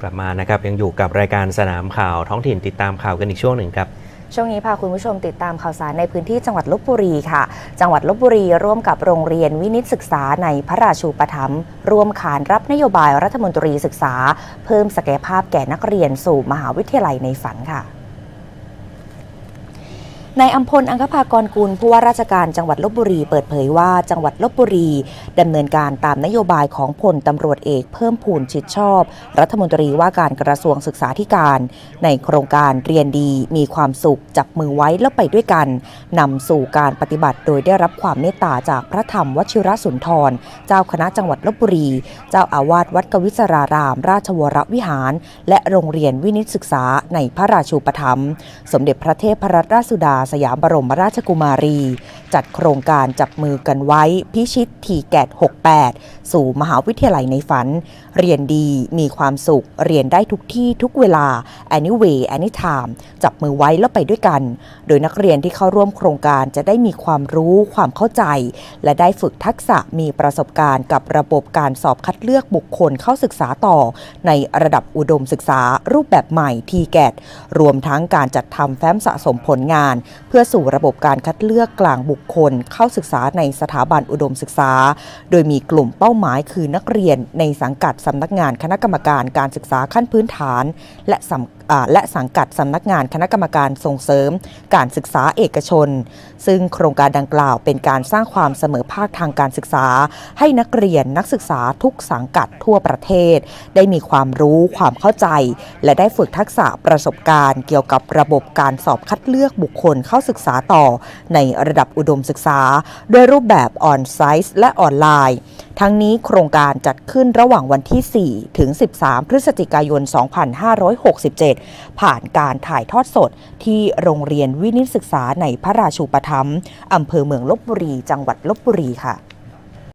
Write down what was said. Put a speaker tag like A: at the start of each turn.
A: กลับมานะครับยังอยู่กับรายการสนามข่าวท้องถิ่นติดตามข่าวกันอีกช่วงหนึ่งครับ
B: ช่วงนี้พาคุณผู้ชมติดตามข่าวสารในพื้นที่จังหวัดลบบุรีค่ะ จังหวัดลบบุรีร่วมกับโรงเรียนวินิตศึกษาในพระราชูปถัมภ์ร่วมขานรับนโยบายรัฐมนตรีศึกษา เพิ่มศักยภาพแก่นักเรียนสู่มหาวิทยาลัยในฝันค่ะ นายอัมพลอังคภากรกุลผู้ว่าราชการจังหวัดลบบุรีเปิดเผยว่าจังหวัดลบบุรีดำเนินการตามนโยบายของพลตำรวจเอกเพิ่มพูนชิดชอบ รัฐมนตรีว่าการกระทรวงศึกษาธิการ ในโครงการเรียนดีมีความสุขจับมือไว้แล้วไปด้วยกันนำสู่การปฏิบัติโดยได้รับความเมตตาจากพระธรรมวชิรสุนทร เจ้าคณะจังหวัดลบบุรี เจ้าอาวาสวัดกวิศราราม ราชวรวิหาร และโรงเรียนวินิตศึกษาในพระราชูปถัมภ์สมเด็จพระเทพรัตนราชสุดาสยามบรมราชกุมารี จัดโครงการจับมือกันไว้พิชิตทีแกด68 สู่มหาวิทยาลัยในฝัน เรียนดีมีความสุข เรียนได้ทุกที่ทุกเวลา anyway anytime จับมือไว้แล้วไปด้วยกัน โดยนักเรียนที่เข้าร่วมโครงการจะได้มีความรู้ความเข้าใจ และได้ฝึกทักษะมีประสบการณ์กับระบบการสอบคัดเลือกบุคคลเข้าศึกษาต่อ ในระดับอุดมศึกษารูปแบบใหม่ t g a t รวมทั้งการจัดทำแฟ้มสะสมผลงาน เพื่อสู่ระบบการคัดเลือกกลางบุคคลเข้าศึกษาในสถาบันอุดมศึกษา โดยมีกลุ่มเป้าหมายคือนักเรียนในสังกัดสำนักงานคณะกรรมการการศึกษาขั้นพื้นฐาน และสและสังกัดสำนักงานคณะกรรมการส่งเสริม การศึกษาเอกชน ซึ่งโครงการดังกล่าวเป็นการสร้างความเสมอภาคทางการศึกษา ให้นักเรียนนักศึกษาทุกสังกัดทั่วประเทศ ได้มีความรู้ความเข้าใจ และได้ฝึกทักษะประสบการณ์ เกี่ยวกับระบบการสอบคัดเลือกบุคคลเข้าศึกษาต่อในระดับอุดดมศึกษา ด้วยรูปแบบออนไซต์และออนไลน์ ทั้งนี้โครงการจัดขึ้นระหว่างวันที่ 4 ถึง 13 พฤศจิกายน 2567 ผ่านการถ่ายทอดสดที่โรงเรียนวินิตศึกษาในพระราชูปถัมภ์อำเภอเมืองลบบุรี จังหวัดลบบุรีค่ะ